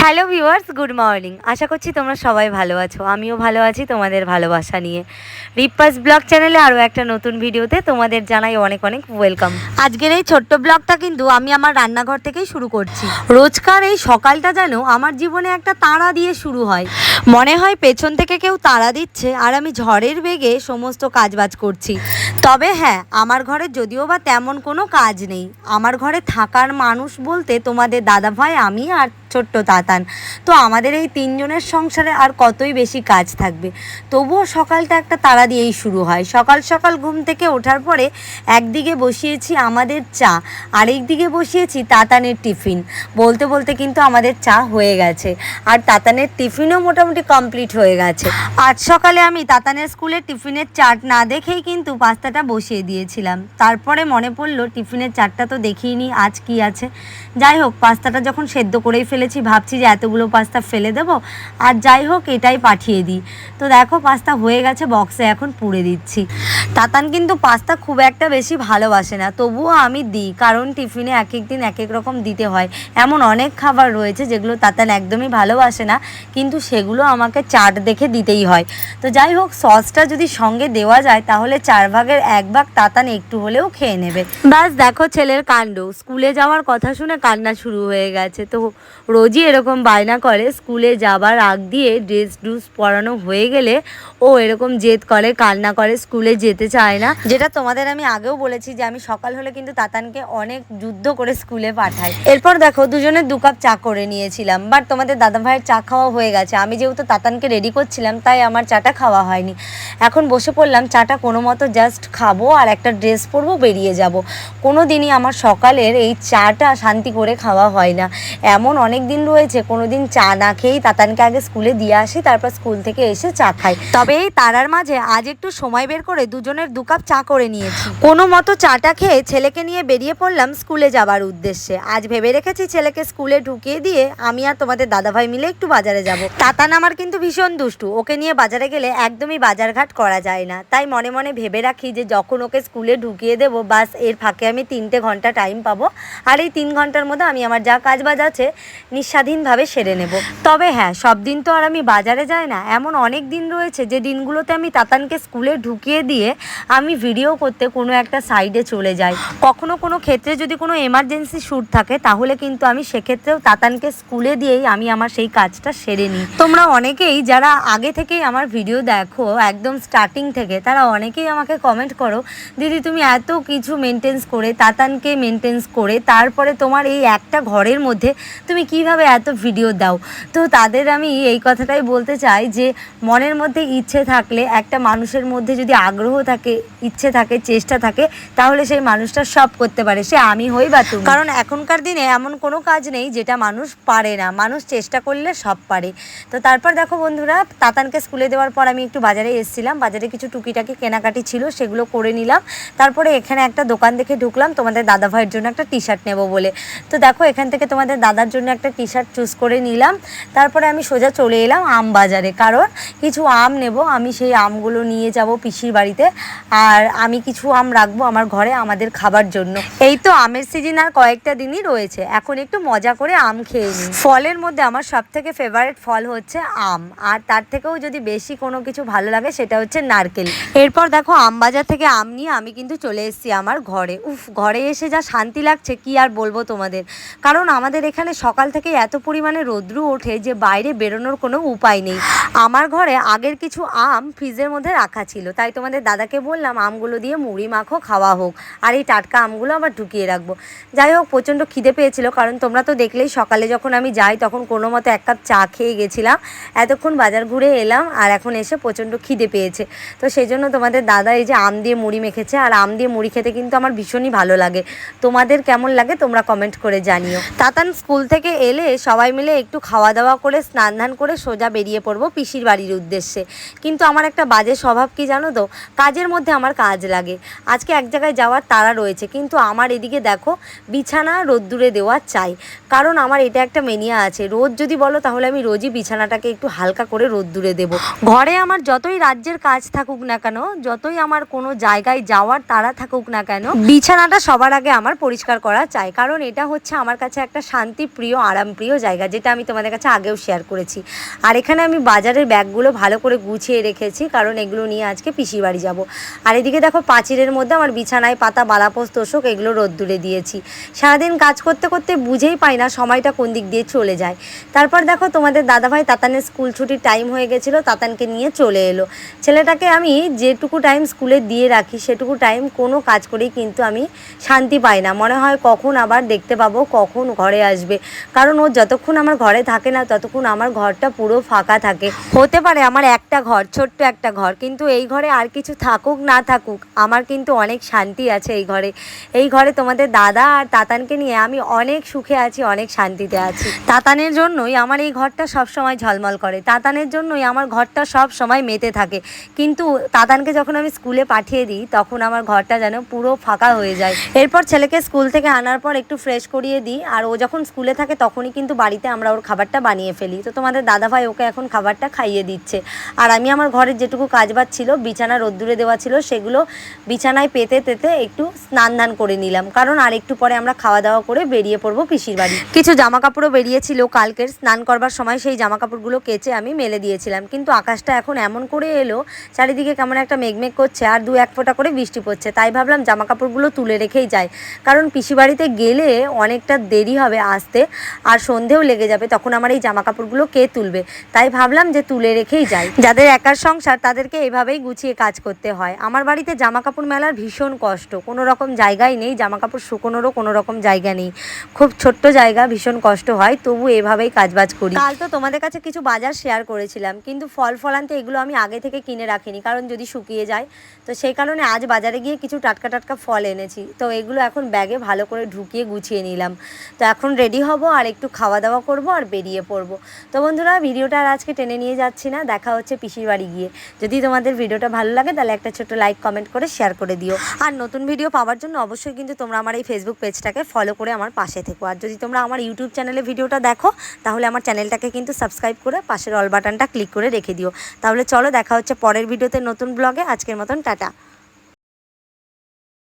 Hello viewers, good morning. আশা করছি তোমরা সবাই ভালো আছো। আমিও ভালো আছি তোমাদের ভালোবাসা নিয়ে। রিপাস ব্লগ চ্যানেলে আরও একটা নতুন ভিডিওতে তোমাদের জানাই অনেক অনেক ওয়েলকাম। আজকের এই ছোট্ট ব্লগটা কিন্তু আমি আমার রান্নাঘর থেকেই শুরু করছি। রোজকার এই সকালটা যেন আমার জীবনে একটা তাড়া দিয়ে শুরু হয়। মনে হয় পেছন থেকে কেউ তাড়া দিচ্ছে আর আমি ঝড়ের বেগে সমস্ত কাজবাজ করছি। তবে হ্যাঁ আমার ঘরে যদিও বা তেমন কোনো কাজ নেই। আমার ঘরে থাকার মানুষ বলতে তোমাদের দাদা ভাই আমি আর ছোট্ট তাতান। তো আমাদের এই তিনজনের সংসারে আর কতই বেশি কাজ থাকবে? তবুও সকালটা একটা তাড়া দিয়েই শুরু হয়। সকাল সকাল ঘুম থেকে ওঠার পরে একদিকে বসিয়েছি আমাদের চা আরেক দিকে বসিয়েছি তাতানের টিফিন। বলতে বলতে কিন্তু আমাদের চা হয়ে গেছে। আর তাতানের টিফিনও মোটামুটি কমপ্লিট হয়ে গেছে। আজ সকালে আমি তাতানের স্কুলে টিফিনের চাট না দেখেই কিন্তু পাস্তাটা বসিয়ে দিয়েছিলাম। তারপরে মনে পড়ল টিফিনের চাটটা তো দেখিনি, আজ কি আছে? যাই হোক, পাস্তাটা যখন সেদ্ধ করেই ফেলেছি, ভাবছি যে এতগুলো পাস্তা ফেলে দেবো। আর যাই হোক, এটাই পাঠিয়ে দিই। তো দেখো, পাস্তা হয়ে গেছে বক্সে এখন পুড়ে দিচ্ছি। তাতান কিন্তু পাস্তা খুব একটা বেশি ভালোবাসে না, তবুও আমি দিই, কারণ টিফিনে এক এক দিন এক এক রকম দিতে হয়। এমন অনেক খাবার রয়েছে যেগুলো তাতান একদমই ভালোবাসে না, কিন্তু সেগুলো আমাকে চাট দেখে দিতেই হয়। তো যাই হোক, সসটা যদি সঙ্গে দেওয়া যায়, তাহলে চার ভাগের এক ভাগ তাতান একটু হলেও খেয়ে নেবে। ব্যাস, দেখো ছেলের কাণ্ড। স্কুলে যাওয়ার কথা শুনে কান্না শুরু হয়ে গেছে। তো রোজই এরকম বায়না করে, স্কুলে যাবার আগ দিয়ে ড্রেস ড্রুস পরানো হয়ে গেলে ও এরকম জেদ করে, কান্না করে, স্কুলে যেতে চায় না। যেটা তোমাদের আমি আগেও বলেছি যে আমি সকাল হলে কিন্তু তাতানকে অনেক যুদ্ধ করে স্কুলে পাঠাই। এরপর দেখো দুজনে দু কাপ চা করে নিয়েছিলাম বাট তোমাদের দাদা ভাইয়ের চা খাওয়া হয়ে গেছে। আমি যেহেতু তাতানকে রেডি করছিলাম, তাই আমার চাটা খাওয়া হয়নি। এখন বসে পড়লাম, চাটা কোনো মতো জাস্ট খাব আর একটা ড্রেস পরবো, বেরিয়ে যাব। কোনো দিনই আমার সকালের এই চাটা শান্তি করে খাওয়া হয় না। এমন অনেক দিন রয়েছে কোনো দিন চা না খেয়েই তাতানকে আগে স্কুলে দিয়ে আসি, তারপর স্কুল থেকে এসে চা খাই। তবে এই তারার মাঝে আজ একটু সময় বের করে দুজনের দু কাপ চা করে নিয়েছি। কোনো মতো চাটা খেয়ে ছেলেকে নিয়ে বেরিয়ে পড়লাম স্কুলে যাবার উদ্দেশ্যে। আজ ভেবে রেখেছি ছেলেকে স্কুলে ঢুকিয়ে দিয়ে আমি আর তোমাদের দাদাভাই মিলে একটু বাজারে যাব। তাতান আমার কিন্তু ভীষণ দুষ্টু, ওকে নিয়ে বাজারে গেলে একদমই বাজারঘাট করা যায় না। তাই মনে মনে ভেবে রাখি যে যখন ওকে স্কুলে ঢুকিয়ে দেবো, বাসের ফাঁকে আমি তিনটে ঘণ্টা টাইম পাবো। আর এই তিন ঘণ্টার মধ্যে আমি আমার যা কাজ বাজ আছে নিঃস্বাধীনভাবে সেরে নেব। তবে হ্যাঁ সব দিন তো আর আমি বাজারে যাই না। এমন অনেক দিন রয়েছে যে দিনগুলোতে আমি তাতানকে স্কুলে ঢুকিয়ে দিয়ে আমি ভিডিও করতে কোনো একটা সাইডে চলে যাই। কখনো কোনো ক্ষেত্রে যদি কোনো এমার্জেন্সি শ্যুট থাকে, তাহলে কিন্তু আমি সেক্ষেত্রেও তাতানকে স্কুলে দিয়েই আমি আমার সেই কাজটা সেরে নিই। তোমরা অনেকেই যারা আগে থেকেই আমার ভিডিও দেখো, একদম স্টার্টিং থেকে, তারা অনেকেই আমাকে কমেন্ট করো, দিদি, তুমি এত কিছু মেনটেন্স করে, তাতানকে মেনটেন্স করে, তারপরে তোমার এই একটা ঘরের মধ্যে তুমি কীভাবে এত ভিডিও দাও? তো তাদের আমি এই কথাটাই বলতে চাই যে, মনের মধ্যে ইচ্ছে থাকলে, একটা মানুষের মধ্যে যদি আগ্রহ থাকে, ইচ্ছে থাকে, চেষ্টা থাকে, তাহলে সেই মানুষটা সব করতে পারে। সে আমি হই বা তুমি। কারণ এখনকার দিনে এমন কোনো কাজ নেই যেটা মানুষ পারে না। মানুষ চেষ্টা করলে সব পারে। তো তারপর দেখো বন্ধুরা, তাতানকে স্কুলে দেওয়ার পর আমি একটু বাজারে এসেছিলাম। বাজারে কিছু টুকিটাকি কেনাকাটি ছিল, সেগুলো করে নিলাম। তারপরে এখানে একটা দোকান দেখে ঢুকলাম। তোমাদের দাদা ভাইয়ের জন্য একটা টি শার্ট নেব বলে। তো দেখো এখান থেকে তোমাদের দাদার জন্য একটা টি শার্ট চুজ করে নিলাম। তারপরে আমি সোজা চলে এলাম আম বাজারে। কারণ কিছু আম নেব, আমি সেই আমগুলো নিয়ে যাব পিসির বাড়িতে। আর আমি কিছু আম রাখব আমার ঘরে আমাদের খাবার জন্য। এই তো আমের সিজন আর কয়েকটা দিনই রয়েছে। এখন একটু মজা করে আম খেয়ে নিই। ফলের মধ্যে আমার সব থেকে ফেভারিট ফল হচ্ছে আম। আর তার থেকেও যদি বেশি কোনো কিছু ভালো লাগে সেটা হচ্ছে নারকেল। এরপর দেখো আম বাজার থেকে আম নিয়ে আমি কিন্তু চলে এসেছি আমার ঘরে। উফ, ঘরে এসে যা শান্তি লাগছে, কি আর বলব তোমাদের? কারণ আমাদের এখানে সকাল থেকে এত পরিমাণে রৌদ্র ওঠে যে বাইরে বেরোনোর কোনো উপায় নেই। আমার ঘরে আগের কিছু আম ফ্রিজের মধ্যে রাখা ছিল। তাই তোমাদের দাদাকে বললাম, আমগুলো দিয়ে মুড়ি মাখো, খাওয়া হোক। আর এই টাটকা আমগুলো আবার ঢুকিয়ে রাখব। যাই হোক, প্রচণ্ড খিদে পেয়েছিল, কারণ তোমরা তো দেখলেই সকালে যখন আমি যাই, তখন কোনো মতো এক কাপ চা খেয়ে গেছিলাম। এতক্ষণ বাজার ঘুরে এলাম, আর এখন এসে প্রচণ্ড খিদে পেয়েছে। তো সেই জন্য তোমাদের দাদা এই যে আম দিয়ে মুড়ি মেখেছে, আর আম দিয়ে মুড়ি খেতে কিন্তু আমার ভীষণই ভালো লাগে। তোমাদের কেমন লাগে তোমরা কমেন্ট করে জানিও। তাতান স্কুল থেকে এলে সবাই মিলে একটু খাওয়া দাওয়া করে স্নান ধান করে সোজা বেরিয়ে পড়ব পিসির বাড়ির উদ্দেশ্যে। কিন্তু আমার একটা বাজে স্বভাব কি জানো তো? কাজের মধ্যে আমার কাজ লাগে। আজকে এক জায়গায় যাওয়ার তারা রয়েছে, কিন্তু আমার এদিকে দেখো, বিছানা রোদ্দুরে দেওয়া চাই। কারণ আমার এটা একটা মেনিয়া আছে। রোজ যদি বলো তাহলে আমি রোজই বিছানাটাকে একটু হালকা করে রোদ্দুরে দেব। ঘরে আমার যতই রাজ্যের কাজ থাকুক না কেন, যতই আমার কোনো জায়গায় যাওয়ার তারা থাকুক না কেন, বিছানাটা সবার আগে আমার পরিষ্কার করা চাই। কারণ এটা হচ্ছে আমার কাছে একটা শান্তি প্রিয় আর আরামপ্রিয় জায়গা, যেটা আমি তোমাদের কাছে আগেও শেয়ার করেছি। আর এখানে আমি বাজারের ব্যাগগুলো ভালো করে গুছিয়ে রেখেছি, কারণ এগুলো নিয়ে আজকে পিসির বাড়ি যাব। আর এদিকে দেখো পাঁচিরের মধ্যে আমার বিছানায় পাতা বালাপোস তোষক এগুলো রোদ্দুরে দিয়েছি। সারাদিন কাজ করতে করতে বুঝেই পাই না সময়টা কোন দিক দিয়ে চলে যায়। তারপর দেখো তোমাদের দাদাভাই তাতানের স্কুল ছুটির টাইম হয়ে গেছিল, তাতানকে নিয়ে চলে এলো। ছেলেটাকে আমি যেটুকু টাইম স্কুলে দিয়ে রাখি, সেটুকু টাইম কোনো কাজ করেই কিন্তু আমি শান্তি পাই না। মনে হয় কখন আবার দেখতে পাবো, কখন ঘরে আসবে। কারণ ও যতক্ষণ আমার ঘরে থাকে না, ততক্ষণ আমার ঘরটা পুরো ফাঁকা থাকে। হতে পারে আমার একটা ঘর, ছোট্ট একটা ঘর, কিন্তু এই ঘরে আর কিছু থাকুক, না থাকুক, আমার কিন্তু অনেক শান্তি আছে এই ঘরে। এই ঘরে তোমাদের দাদা আর তাতানকে নিয়ে আমি অনেক সুখে আছি, অনেক শান্তিতে আছি। তাতানের জন্যই আমার এই ঘরটা সব সময় ঝলমল করে। তাতানের জন্যই আমার ঘরটা সব সময় মেতে থাকে। কিন্তু তাতানকে যখন আমি স্কুলে পাঠিয়ে দিই, তখন আমার ঘরটা যেন পুরো ফাঁকা হয়ে যায়। এরপর ছেলেকে স্কুল থেকে আনার পর একটু ফ্রেশ করিয়ে দিই, আর ও যখন স্কুলে থাকে তখনই কিন্তু বাড়িতে আমরা ওর খাবারটা বানিয়ে ফেলি। তো তোমাদের দাদাভাই ওকে এখন খাবারটা খাইয়ে দিচ্ছে। আর আমি আমার ঘরের যেটুকু কাজবাজ ছিল, বিছানা রোদ্দুরে দেওয়া ছিল, সেগুলো বিছানায় পেতে তেতে একটু স্নান ধান করে নিলাম। কারণ আর একটু পরে আমরা খাওয়া দাওয়া করে বেরিয়ে পড়ব পিসির বাড়ি। কিছু জামা কাপড়ও বেরিয়েছিল কালকের। স্নান করবার সময় সেই জামা কাপড়গুলো কেচে আমি মেলে দিয়েছিলাম। কিন্তু আকাশটা এখন এমন করে এলো, চারিদিকে কেমন একটা মেঘমেঘ করছে আর দু এক ফোঁটা করে বৃষ্টি পড়ছে। তাই ভাবলাম জামা কাপড়গুলো তুলে রেখেই যাই। কারণ পিসি বাড়িতে গেলে অনেকটা দেরি হবে আসতে। আর সন্ধেও লেগে যাবে, তখন আমার এই জামা কাপড়গুলো কে তুলবে? তাই ভাবলাম যে তুলে রেখেই যাই। যাদের একার সংসার, তাদেরকে এভাবেই গুছিয়ে কাজ করতে হয়। আমার বাড়িতে জামা কাপড় মেলার ভীষণ কষ্ট। কোনো রকম জায়গায় নেই জামা কাপড় শুকোনোরও কোনো রকম জায়গা নেই। খুব ছোট্ট জায়গা, ভীষণ কষ্ট হয়, তবু এভাবেই কাজবাজ করি। কাল তো তোমাদের কাছে কিছু বাজার শেয়ার করেছিলাম, কিন্তু ফল ফলান্তে এগুলো আমি আগে থেকে কিনে রাখিনি, কারণ যদি শুকিয়ে যায়, তো সেই কারণে আজ বাজারে গিয়ে কিছু টাটকা টাটকা ফল এনেছি। তো এগুলো এখন ব্যাগে ভালো করে ঢুকিয়ে গুছিয়ে নিলাম। তো এখন রেডি হব, আর একটু খাওয়া দাওয়া করব আর বেরিয়ে পড়ব। তো বন্ধুরা, ভিডিওটা আর আজকে টেনে নিয়ে যাচ্ছি না, দেখা হচ্ছে পিসির বাড়ি গিয়ে। যদি তোমাদের ভিডিওটা ভালো লাগে, তাহলে একটা ছোট লাইক কমেন্ট করে শেয়ার করে দিও। আর নতুন ভিডিও পাওয়ার জন্য অবশ্যই কিন্তু তোমরা আমার এই ফেসবুক পেজটাকে ফলো করে আমার পাশে থেকো। আর যদি তোমরা আমার ইউটিউব চ্যানেলে ভিডিওটা দেখো, তাহলে আমার চ্যানেলটাকে কিন্তু সাবস্ক্রাইব করে পাশের অল বাটনটা ক্লিক করে রেখে দিও। তাহলে চলো, দেখা হচ্ছে পরের ভিডিওতে নতুন ব্লগে আজকের মতন, টাটা।